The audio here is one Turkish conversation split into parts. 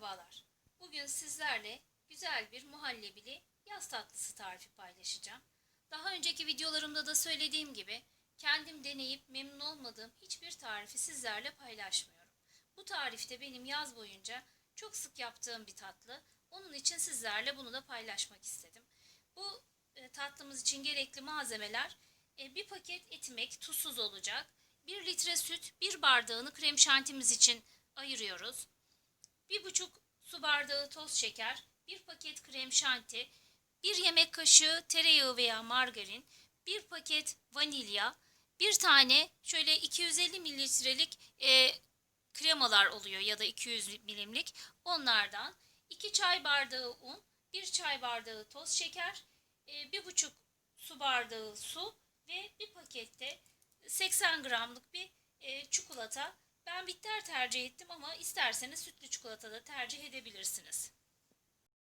Merhabalar. Bugün sizlerle güzel bir muhallebili yaz tatlısı tarifi paylaşacağım. Daha önceki videolarımda da söylediğim gibi kendim deneyip memnun olmadığım hiçbir tarifi sizlerle paylaşmıyorum. Bu tarifte benim yaz boyunca çok sık yaptığım bir tatlı. Onun için sizlerle bunu da paylaşmak istedim. Bu e, tatlımız için gerekli malzemeler e, bir paket etimek tuzsuz olacak. 1 litre süt, 1 bardağını krem şantimiz için ayırıyoruz. 1,5 su bardağı toz şeker, 1 paket krem şanti, 1 yemek kaşığı tereyağı veya margarin, 1 paket vanilya, 1 tane şöyle 250 mililitrelik e, kremalar oluyor ya da 200 milimlik onlardan 2 çay bardağı un, 1 çay bardağı toz şeker, e, 1,5 su bardağı su ve bir pakette 80 gramlık bir e, çikolata. Ben bitter tercih ettim ama isterseniz sütlü çikolata da tercih edebilirsiniz.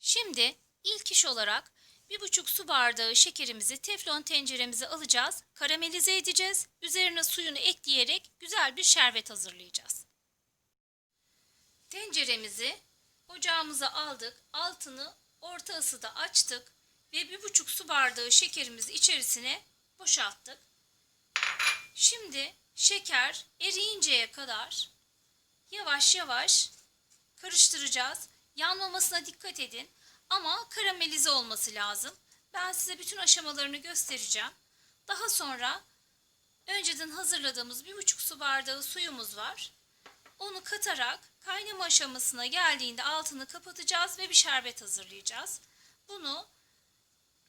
Şimdi ilk iş olarak 1,5 su bardağı şekerimizi teflon tenceremize alacağız. Karamelize edeceğiz. Üzerine suyunu ekleyerek güzel bir şerbet hazırlayacağız. Tenceremizi ocağımıza aldık. Altını orta ısıda açtık ve 1,5 su bardağı şekerimizi içerisine boşalttık. Şimdi şeker eriyinceye kadar yavaş yavaş karıştıracağız. Yanmamasına dikkat edin ama karamelize olması lazım. Ben size bütün aşamalarını göstereceğim. Daha sonra önceden hazırladığımız bir buçuk su bardağı suyumuz var. Onu katarak kaynama aşamasına geldiğinde altını kapatacağız ve bir şerbet hazırlayacağız. Bunu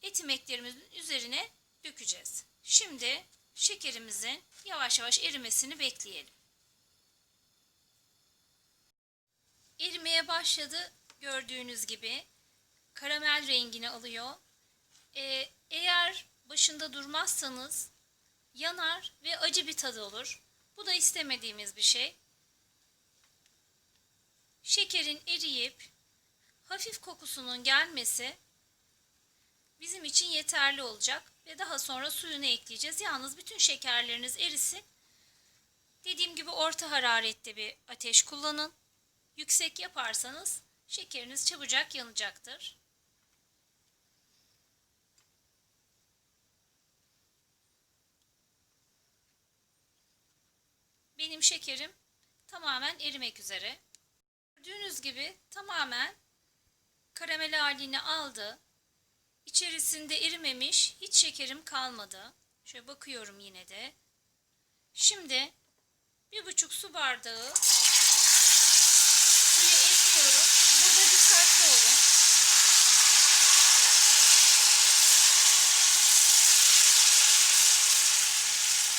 etimeklerimizin üzerine dökeceğiz. Şimdi şekerimizin yavaş yavaş erimesini bekleyelim. Erimeye başladı gördüğünüz gibi karamel rengini alıyor. Ee, eğer başında durmazsanız yanar ve acı bir tadı olur. Bu da istemediğimiz bir şey. Şekerin eriyip hafif kokusunun gelmesi bizim için yeterli olacak ve daha sonra suyunu ekleyeceğiz. Yalnız bütün şekerleriniz erisin. Dediğim gibi orta hararette bir ateş kullanın. Yüksek yaparsanız şekeriniz çabucak yanacaktır. Benim şekerim tamamen erimek üzere. Gördüğünüz gibi tamamen karamel halini aldı. İçerisinde erimemiş hiç şekerim kalmadı. Şöyle bakıyorum yine de. Şimdi bir buçuk su bardağı suyu ekliyorum. Burada dikkatli olun.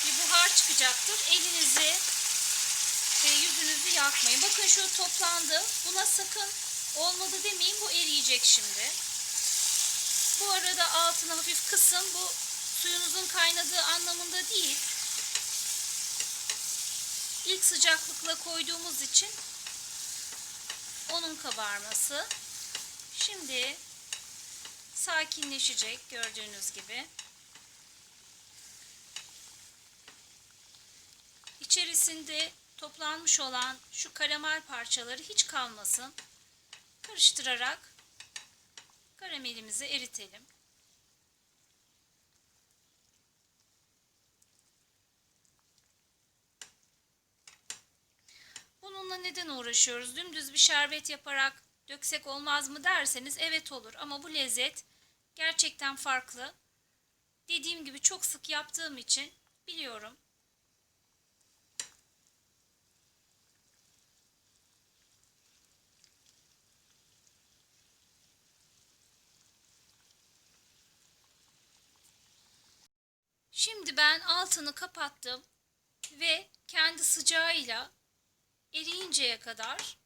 Bir buhar çıkacaktır. Elinizi ve yüzünüzü yakmayın. Bakın şu toplandı. Buna sakın olmadı demeyin. Bu eriyecek şimdi. Bu arada altını hafif kısın. Bu suyunuzun kaynadığı anlamında değil. İlk sıcaklıkla koyduğumuz için onun kabarması. Şimdi sakinleşecek gördüğünüz gibi. İçerisinde toplanmış olan şu karamel parçaları hiç kalmasın. Karıştırarak karamelimizi eritelim. Bununla neden uğraşıyoruz? Dümdüz bir şerbet yaparak döksek olmaz mı derseniz evet olur ama bu lezzet gerçekten farklı. Dediğim gibi çok sık yaptığım için biliyorum. Şimdi ben altını kapattım ve kendi sıcağıyla eriyinceye kadar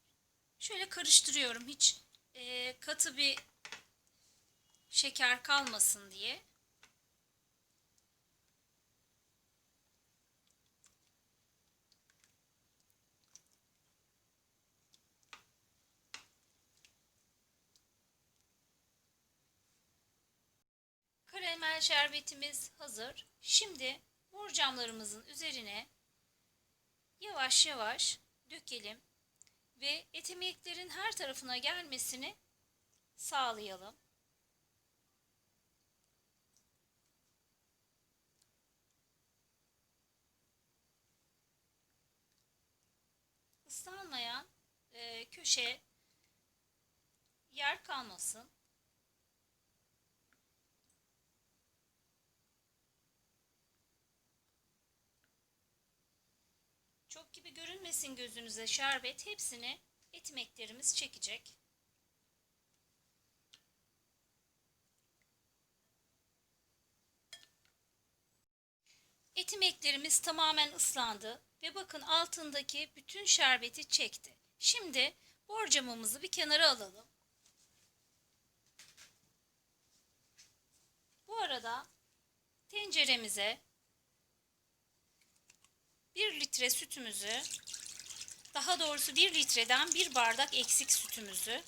şöyle karıştırıyorum. Hiç e, katı bir şeker kalmasın diye. Karamel şerbetimiz hazır. Şimdi borcamlarımızın üzerine yavaş yavaş dökelim. ve etimeklerin her tarafına gelmesini sağlayalım. Islanmayan e, köşe yer kalmasın. Çok görünmesin gözünüze şerbet hepsini etmeklerimiz çekecek. Etimeklerimiz tamamen ıslandı ve bakın altındaki bütün şerbeti çekti. Şimdi borcamımızı bir kenara alalım. Bu arada tenceremize 1 litre sütümüzü daha doğrusu 1 litreden 1 bardak eksik sütümüzü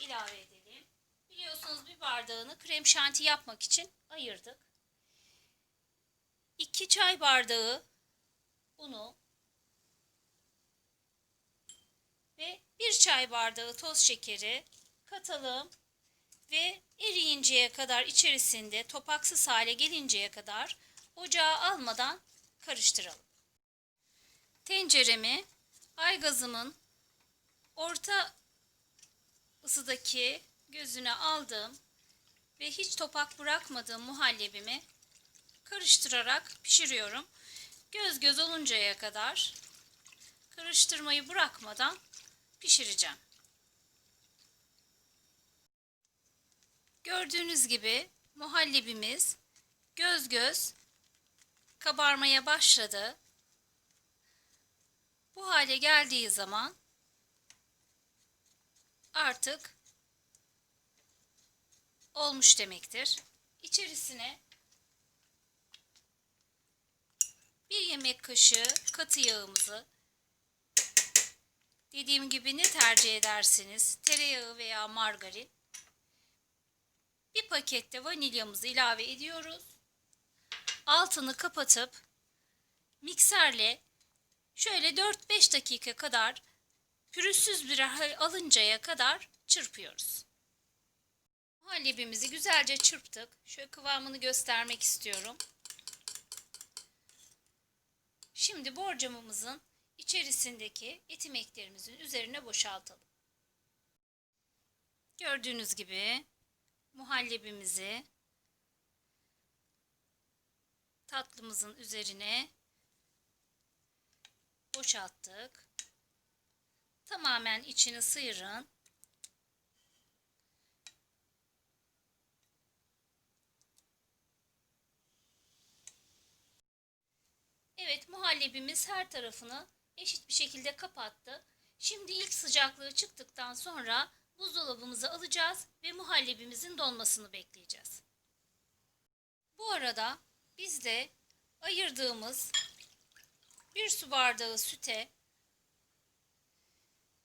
ilave edelim. Biliyorsunuz bir bardağını krem şanti yapmak için ayırdık. 2 çay bardağı unu ve 1 çay bardağı toz şekeri katalım ve eriyinceye kadar içerisinde topaksız hale gelinceye kadar ocağa almadan karıştıralım. Tenceremi aygazımın orta ısıdaki gözüne aldım ve hiç topak bırakmadığım muhallebimi karıştırarak pişiriyorum. Göz göz oluncaya kadar karıştırmayı bırakmadan pişireceğim. Gördüğünüz gibi muhallebimiz göz göz kabarmaya başladı. Bu hale geldiği zaman artık olmuş demektir. İçerisine bir yemek kaşığı katı yağımızı dediğim gibi ne tercih edersiniz? Tereyağı veya margarin bir pakette vanilyamızı ilave ediyoruz. Altını kapatıp mikserle şöyle 4-5 dakika kadar pürüzsüz bir hal alıncaya kadar çırpıyoruz. Muhallebimizi güzelce çırptık. Şöyle kıvamını göstermek istiyorum. Şimdi borcamımızın içerisindeki etimeklerimizin üzerine boşaltalım. Gördüğünüz gibi muhallebimizi tatlımızın üzerine boşalttık. Tamamen içini sıyırın. Evet muhallebimiz her tarafını eşit bir şekilde kapattı. Şimdi ilk sıcaklığı çıktıktan sonra buzdolabımıza alacağız ve muhallebimizin donmasını bekleyeceğiz. Bu arada biz de ayırdığımız bir su bardağı süte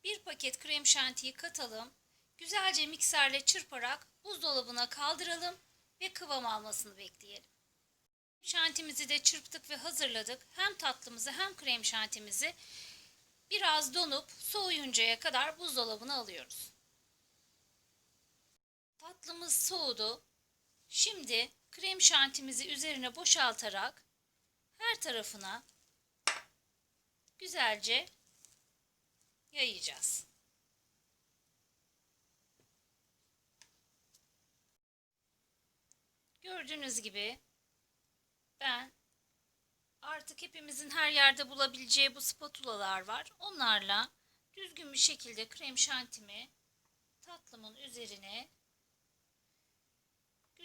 bir paket krem şantiyi katalım. Güzelce mikserle çırparak buzdolabına kaldıralım ve kıvam almasını bekleyelim. Şantimizi de çırptık ve hazırladık. Hem tatlımızı hem krem şantimizi biraz donup soğuyuncaya kadar buzdolabına alıyoruz. Tatlımız soğudu. Şimdi krem şantimizi üzerine boşaltarak her tarafına güzelce yayacağız. Gördüğünüz gibi ben artık hepimizin her yerde bulabileceği bu spatulalar var. Onlarla düzgün bir şekilde krem şantimi tatlımın üzerine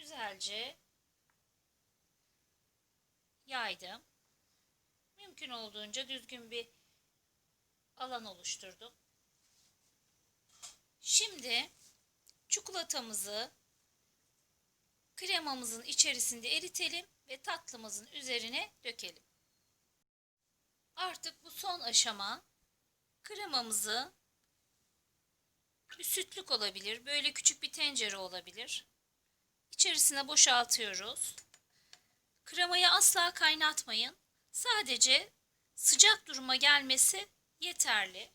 güzelce yaydım. Mümkün olduğunca düzgün bir alan oluşturdum. Şimdi çikolatamızı kremamızın içerisinde eritelim ve tatlımızın üzerine dökelim. Artık bu son aşama kremamızı bir sütlük olabilir, böyle küçük bir tencere olabilir. İçerisine boşaltıyoruz. Kremayı asla kaynatmayın. Sadece sıcak duruma gelmesi yeterli.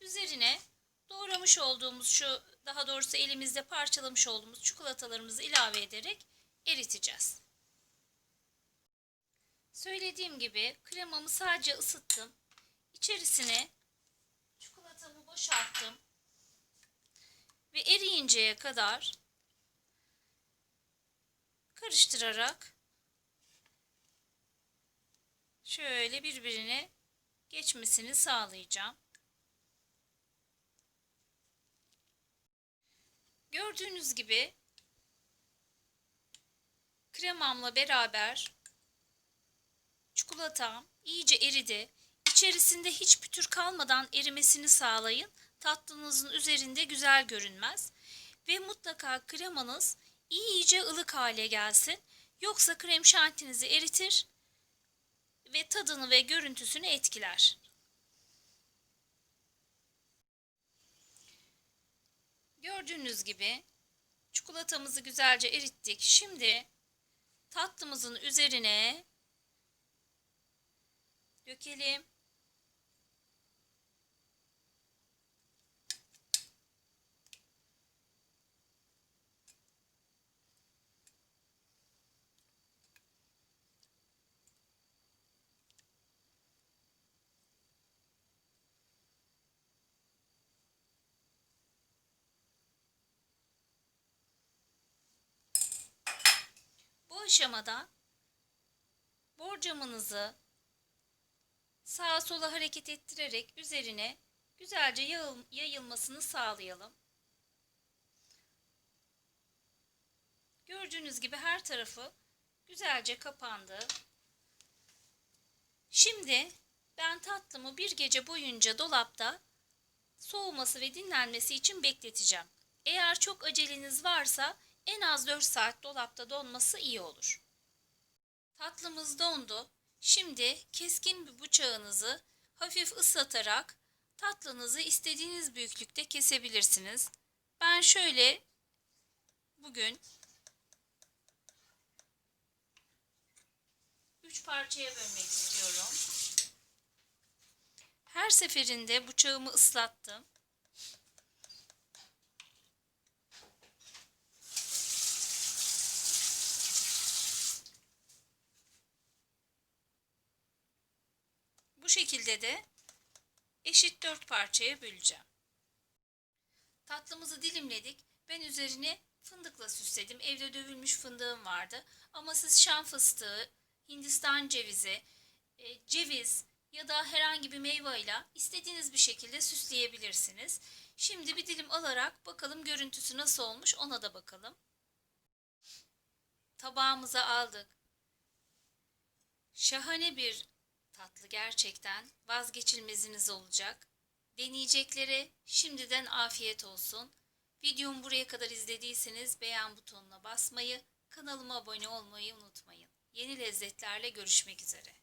Üzerine doğramış olduğumuz şu daha doğrusu elimizde parçalamış olduğumuz çikolatalarımızı ilave ederek eriteceğiz. Söylediğim gibi kremamı sadece ısıttım. İçerisine eriyinceye kadar karıştırarak şöyle birbirine geçmesini sağlayacağım. Gördüğünüz gibi kremamla beraber çikolatam iyice eridi. İçerisinde hiç pütür kalmadan erimesini sağlayın. Tatlınızın üzerinde güzel görünmez. Ve mutlaka kremanız iyice ılık hale gelsin. Yoksa krem şantinizi eritir ve tadını ve görüntüsünü etkiler. Gördüğünüz gibi çikolatamızı güzelce erittik. Şimdi tatlımızın üzerine dökelim. Aşamada borcamınızı sağa sola hareket ettirerek üzerine güzelce yayıl- yayılmasını sağlayalım. Gördüğünüz gibi her tarafı güzelce kapandı. Şimdi ben tatlımı bir gece boyunca dolapta soğuması ve dinlenmesi için bekleteceğim. Eğer çok aceleniz varsa en az 4 saat dolapta donması iyi olur. Tatlımız dondu. Şimdi keskin bir bıçağınızı hafif ıslatarak tatlınızı istediğiniz büyüklükte kesebilirsiniz. Ben şöyle bugün 3 parçaya bölmek istiyorum. Her seferinde bıçağımı ıslattım. Bu şekilde de eşit dört parçaya böleceğim. Tatlımızı dilimledik. Ben üzerine fındıkla süsledim. Evde dövülmüş fındığım vardı. Ama siz şan fıstığı, Hindistan cevizi, e, ceviz ya da herhangi bir meyveyle istediğiniz bir şekilde süsleyebilirsiniz. Şimdi bir dilim alarak bakalım görüntüsü nasıl olmuş ona da bakalım. Tabağımıza aldık. Şahane bir tatlı gerçekten vazgeçilmeziniz olacak. Deneyeceklere şimdiden afiyet olsun. Videomu buraya kadar izlediyseniz beğen butonuna basmayı, kanalıma abone olmayı unutmayın. Yeni lezzetlerle görüşmek üzere.